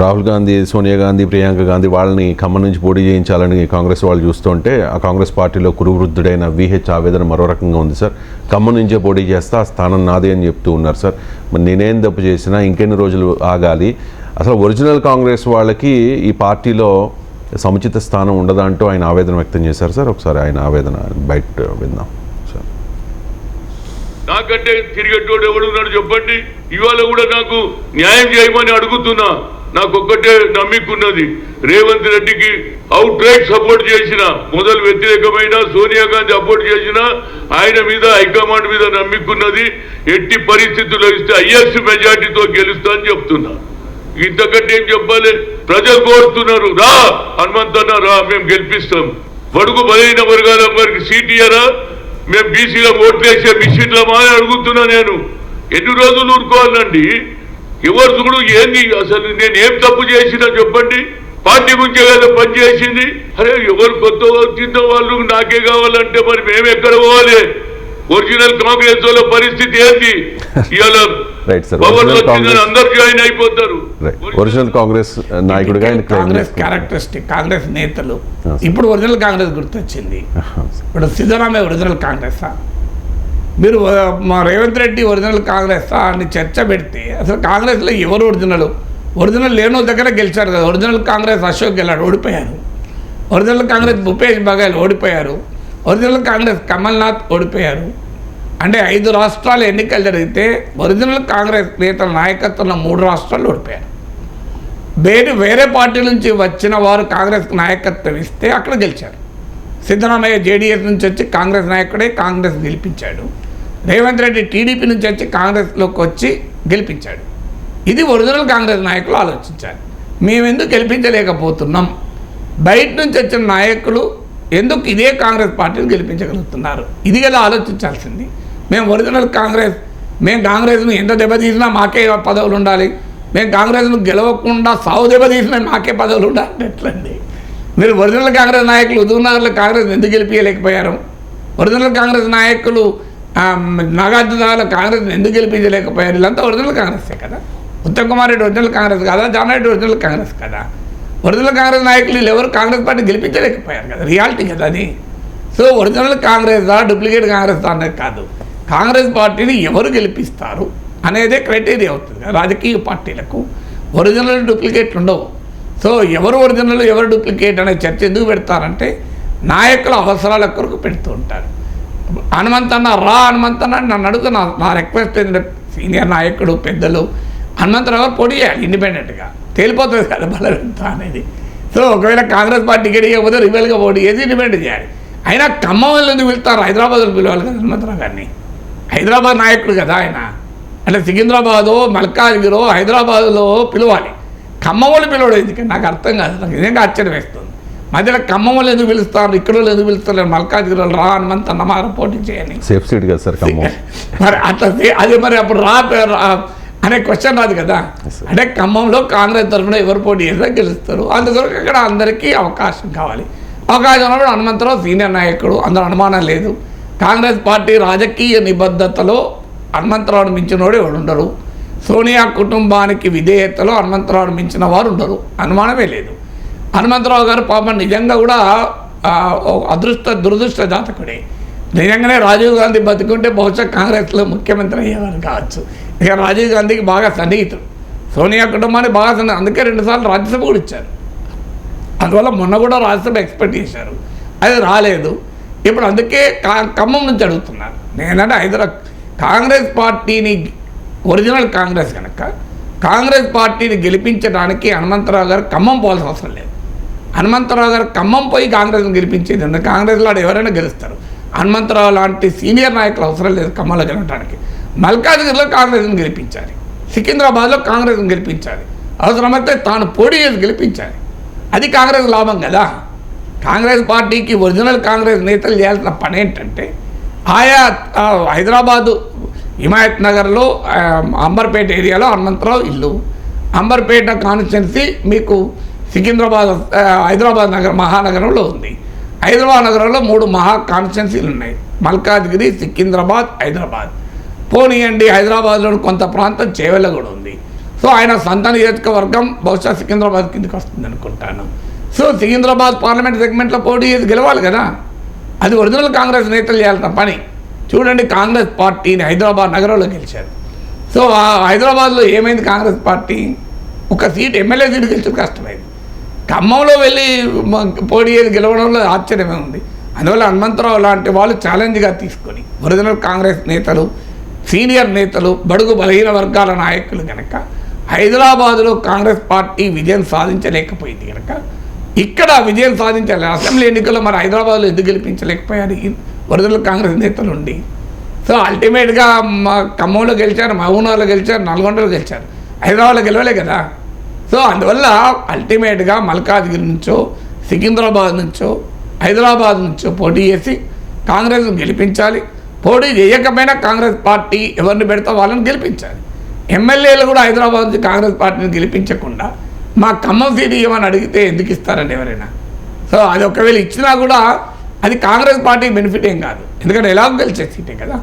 రాహుల్ గాంధీ సోనియా గాంధీ ప్రియాంక గాంధీ వాళ్ళని ఖమ్మం నుంచి పోటీ చేయించాలని కాంగ్రెస్ వాళ్ళు చూస్తుంటే ఆ కాంగ్రెస్ పార్టీలో కురువృద్ధుడైన విహెచ్ ఆవేదన మరో రకంగా ఉంది సార్. ఖమ్మం నుంచే పోటీ చేస్తా ఆ స్థానం నాదే అని చెప్తూ ఉన్నారు సార్. మరి నేనేం తప్పు చేసినా ఇంకెన్ని రోజులు ఆగాలి? అసలు ఒరిజినల్ కాంగ్రెస్ వాళ్ళకి ఈ పార్టీలో సముచిత స్థానం ఉండదంటూ ఆయన ఆవేదన వ్యక్తం చేశారు సార్. ఒకసారి ఆయన ఆవేదన బయట విందాం సార్. నాకంటే తిరిగేటోడు ఎవడున్నాడు చెప్పండి? ఇవాళ కూడా నాకు న్యాయం చేయమని అడుగుతున్నా. నాకు ఒక్కటే నమ్మికున్నది. రేవంత్ రెడ్డికి అవుట్ రైట్ సపోర్ట్ చేసిన మొదలు వ్యతిరేకమైన సోనియా గాంధీ సపోర్ట్ చేసిన ఆయన మీద హైకమాండ్ మీద నమ్మికున్నది ఎట్టి పరిస్థితుల్లో ఇస్తే ఐఎస్ మెజార్టీతో గెలుస్తా అని చెప్తున్నా. ఇంతకంటే ఏం చెప్పాలి? ప్రజలు కోరుతున్నారు రా హనుమంతన్న రా మేము గెలిపిస్తాం. బడుగు బలైన వర్గాల వారికి సీట్ ఇయ్యరా? మేము బీసీలో ఓట్లేసే మిషన్లమా అని అడుగుతున్నా నేను. ఎన్ని రోజులు ఊరుకోవాలండి? ఎవరు చూడు ఏంది? అసలు నేను ఏం తప్పు చేసినా చెప్పండి. పార్టీ గురించే కదా పని చేసింది. అరే ఎవరు కొత్త వచ్చిన వాళ్ళు నాకే కావాలంటే మరి మేము ఎక్కడ పోవాలి? ఒరిజినల్ కాంగ్రెస్ వాళ్ళ పరిస్థితి ఏంటి ఇవాళ అందరు జాయిన్ అయిపోతారు. ఒరిజినల్ కాంగ్రెస్ నాయకుడిగా కాంగ్రెస్ క్యారెక్టరిస్టిక్ కాంగ్రెస్ నేతలు. ఇప్పుడు ఒరిజినల్ కాంగ్రెస్ గుర్తొచ్చింది. ఇప్పుడు సిద్ధరామయ్య ఒరిజినల్ కాంగ్రెస్? మీరు మా రేవంత్ రెడ్డి ఒరిజినల్ కాంగ్రెస్ అని చర్చ పెడితే అసలు కాంగ్రెస్లో ఎవరు ఒరిజినల్? ఒరిజినల్ లేని దగ్గర గెలిచారు కదా ఒరిజినల్ కాంగ్రెస్ అశోక్ గెలాడు ఓడిపోయారు. ఒరిజినల్ కాంగ్రెస్ భూపేష్ బఘేల్ ఓడిపోయారు. ఒరిజినల్ కాంగ్రెస్ కమల్నాథ్ ఓడిపోయారు. అంటే ఐదు రాష్ట్రాలు ఎన్నికలు జరిగితే ఒరిజినల్ కాంగ్రెస్ నేతల నాయకత్వంలో మూడు రాష్ట్రాలు ఓడిపోయారు. వేరే వేరే పార్టీ నుంచి వచ్చిన వారు కాంగ్రెస్కి నాయకత్వం ఇస్తే అక్కడ గెలిచారు. సిద్ధరామయ్య జేడీఎస్ నుంచి వచ్చి కాంగ్రెస్ నాయకుడే కాంగ్రెస్ గెలిపించాడు. రేవంత్ రెడ్డి టీడీపీ నుంచి వచ్చి కాంగ్రెస్లోకి వచ్చి గెలిపించాడు. ఇది ఒరిజినల్ కాంగ్రెస్ నాయకులు ఆలోచించారు మేము ఎందుకు గెలిపించలేకపోతున్నాం? బయట నుంచి వచ్చిన నాయకులు ఎందుకు ఇదే కాంగ్రెస్ పార్టీని గెలిపించగలుగుతున్నారు? ఇది కదా ఆలోచించాల్సింది? మేము ఒరిజినల్ కాంగ్రెస్ మేము కాంగ్రెస్ను ఎంత దెబ్బతీసినా మాకే పదవులు ఉండాలి. మేము కాంగ్రెస్ను గెలవకుండా సావు దెబ్బతీసినా మాకే పదవులు ఉండాలి ఎట్లండి? మీరు ఒరిజినల్ కాంగ్రెస్ నాయకులు హుజూర్నగర్లో కాంగ్రెస్ ఎందుకు గెలిపించలేకపోయారు ఒరిజినల్ కాంగ్రెస్ నాయకులు ఆ, కాంగ్రెస్ ఎందుకు గెలిపించలేకపోయారు? వీళ్ళంతా ఒరిజినల్ కాంగ్రెసే కదా. ఉత్తమ్ కుమార్ రెడ్డి ఒరిజినల్ కాంగ్రెస్ కదా? జాన్ రెడ్డి ఒరిజినల్ కాంగ్రెస్ కదా. ఒరిజినల్ కాంగ్రెస్ నాయకులు వీళ్ళు ఎవరు? కాంగ్రెస్ పార్టీ గెలిపించలేకపోయారు కదా. రియాలిటీ కదా అది. So original Congress? Duplicate Congress అనేది కాదు. కాంగ్రెస్ పార్టీని ఎవరు గెలిపిస్తారు అనేదే క్రైటీరియా అవుతుంది రాజకీయ పార్టీలకు. ఒరిజినల్ డూప్లికేట్ ఉండవు. సో ఎవరు ఒరిజినల్ ఎవరు డూప్లికేట్ అనే చర్చ ఎందుకు పెడతారంటే నాయకుల అవసరాల కొరకు పెడుతూ ఉంటారు. హనుమంతన్న రా హనుమంతన్న నన్ను అడుగుతున్నా. నా రిక్వెస్ట్ ఏంటంటే సీనియర్ నాయకుడు పెద్దలు. హనుమంతరావు గారు పొడి చేయాలి ఇండిపెండెంట్గా తేలిపోతుంది కదా బలవంత అనేది. సో ఒకవేళ కాంగ్రెస్ పార్టీ టికెట్ ఇవ్వకపోతే రిబెల్గా పోటీ చేసి ఇండిపెండెంట్ చేయాలి. అయినా ఖమ్మం వాళ్ళు ఎందుకు పిలుస్తారు హైదరాబాద్లో పిలవాలి కదా హనుమంతరావు గారిని. హైదరాబాద్ నాయకుడు కదా ఆయన. అంటే సికింద్రాబాదో మల్కాజ్గిరో హైదరాబాద్లో పిలవాలి. ఖమ్మం వాళ్ళు పిలవడం ఎందుకంటే నాకు అర్థం కాదు. నాకు నిజంగా ఆశ్చర్యం వేస్తుంది. మధ్యలో ఖమ్మం వాళ్ళు ఎందుకు పిలుస్తారు? ఇక్కడ వాళ్ళు ఎందుకు పిలుస్తారు? మల్కాజ్గిరి వాళ్ళు రా హనుమంత్ అన్నమార పోటీ చేయని. సేఫ్ సీట్ కదా సార్ మరి అట్లా అది మరి అప్పుడు రా అనే క్వశ్చన్ రాదు కదా. అంటే ఖమ్మంలో కాంగ్రెస్ తరఫున ఎవరు పోటీ చేస్తే గెలుస్తారు. అందుకొరకు అక్కడ అందరికీ అవకాశం కావాలి. అవకాశం ఉన్నప్పుడు హనుమంతరావు సీనియర్ నాయకుడు అందరూ అనుమానం లేదు. కాంగ్రెస్ పార్టీ రాజకీయ నిబద్ధతలో హనుమంతరావును మించినోడు ఎవడు ఉండరు. సోనియా కుటుంబానికి విధేయతలో హనుమంతరావును మించిన వారు ఉండరు. అనుమానమే లేదు. హనుమంతరావు గారు పాపం నిజంగా కూడా అదృష్ట దురదృష్ట జాతకుడే. నిజంగానే రాజీవ్ గాంధీ బతుకుంటే బహుశా కాంగ్రెస్లో ముఖ్యమంత్రి అయ్యేవారు కావచ్చు. ఇక రాజీవ్ గాంధీకి బాగా సన్నిహితుడు. సోనియా కుటుంబానికి బాగా సన్ని అందుకే రెండుసార్లు రాజ్యసభ కూడా ఇచ్చారు. అందువల్ల మొన్న కూడా రాజ్యసభ ఎక్స్పెక్ట్ చేశారు. అది రాలేదు. ఇప్పుడు అందుకే కా- ఖమ్మం నుంచి అడుగుతున్నారు. నేనంటే హైదరాబాద్ కాంగ్రెస్ పార్టీని ఒరిజినల్ కాంగ్రెస్ కనుక కాంగ్రెస్ పార్టీని గెలిపించడానికి హనుమంతరావు గారు ఖమ్మం పోవాల్సిన అవసరం లేదు. హనుమంతరావు గారు ఖమ్మం పోయి కాంగ్రెస్ని గెలిపించేది ఉంది కాంగ్రెస్లో ఎవరైనా గెలుస్తారు. హనుమంతరావు లాంటి సీనియర్ నాయకులు అవసరం లేదు ఖమ్మంలో గెలవడానికి మల్కాజ్గిరిలో కాంగ్రెస్ని గెలిపించాలి. సికింద్రాబాద్లో కాంగ్రెస్ని గెలిపించాలి. అవసరమైతే తాను పోటీ చేసి గెలిపించాలి. అది కాంగ్రెస్ లాభం కదా. కాంగ్రెస్ పార్టీకి ఒరిజినల్ కాంగ్రెస్ నేతలు చేయాల్సిన పని ఏంటంటే ఆయా హైదరాబాదు హిమాయత్ నగర్లో అంబర్పేట ఏరియాలో హనుమంతరావు ఇల్లు. అంబర్పేట కాన్స్టిట్యున్సీ మీకు సికింద్రాబాద్ హైదరాబాద్ నగర మహానగరంలో ఉంది. హైదరాబాద్ నగరంలో మూడు మహా కాన్స్టిట్యున్సీలు ఉన్నాయి. మల్కాజ్గిరి సికింద్రాబాద్ హైదరాబాద్. పోనీయండి హైదరాబాద్లో కొంత ప్రాంతం చేవెళ్ళ కూడా ఉంది. సో ఆయన సంత నియోజకవర్గం బహుశా సికింద్రాబాద్ కిందకి వస్తుంది అనుకుంటాను. సో సికింద్రాబాద్ పార్లమెంట్ సెగ్మెంట్లో పోటీ చేసి గెలవాలి కదా? అది ఒరిజినల్ కాంగ్రెస్ నేతలు చేయాల్సిన పని. చూడండి కాంగ్రెస్ పార్టీని హైదరాబాద్ నగరంలో గెలిచారు. సో ఆ హైదరాబాద్లో ఏమైంది కాంగ్రెస్ పార్టీ? ఒక సీట్ ఎమ్మెల్యే సీటు గెలిచడం కష్టమైంది. ఖమ్మంలో వెళ్ళి మ- పోటీ గెలవడంలో ఆశ్చర్యమే ఉంది. అందువల్ల హనుమంతరావు లాంటి వాళ్ళు ఛాలెంజ్గా తీసుకొని ఒరిజినల్ కాంగ్రెస్ నేతలు సీనియర్ నేతలు బడుగు బలహీన వర్గాల నాయకులు కనుక హైదరాబాదులో కాంగ్రెస్ పార్టీ విజయం సాధించలేకపోయింది కనుక ఇక్కడ విజయం సాధించాలి. అసెంబ్లీ ఎన్నికల్లో మరి హైదరాబాద్లో ఎందుకు గెలిపించలేకపోయారు? ఒరిజినల్ కాంగ్రెస్ నేతలు ఉండి. సో అల్టిమేట్గా మా ఖమ్మంలో గెలిచారు మహబూబ్నగర్లో గెలిచారు నల్గొండలో గెలిచారు. హైదరాబాద్లో గెలవలే కదా? సో అందువల్ల అల్టిమేట్గా మల్కాజ్గిరి నుంచో సికింద్రాబాద్ నుంచో హైదరాబాద్ నుంచో పోటీ చేసి కాంగ్రెస్ గెలిపించాలి. పోటీ చేయకపోయినా కాంగ్రెస్ పార్టీ ఎవరిని పెడతా వాళ్ళని గెలిపించాలి. ఎమ్మెల్యేలు కూడా హైదరాబాద్ నుంచి కాంగ్రెస్ పార్టీని గెలిపించకుండా మా ఖమ్మం సీట్ ఇవ్వమని అడిగితే ఎందుకు ఇస్తారని ఎవరైనా? సో అది ఒకవేళ ఇచ్చినా కూడా అది కాంగ్రెస్ పార్టీ బెనిఫిట్ ఏం కాదు. ఎందుకంటే ఎలాగో గెలిచే సీటే కదా.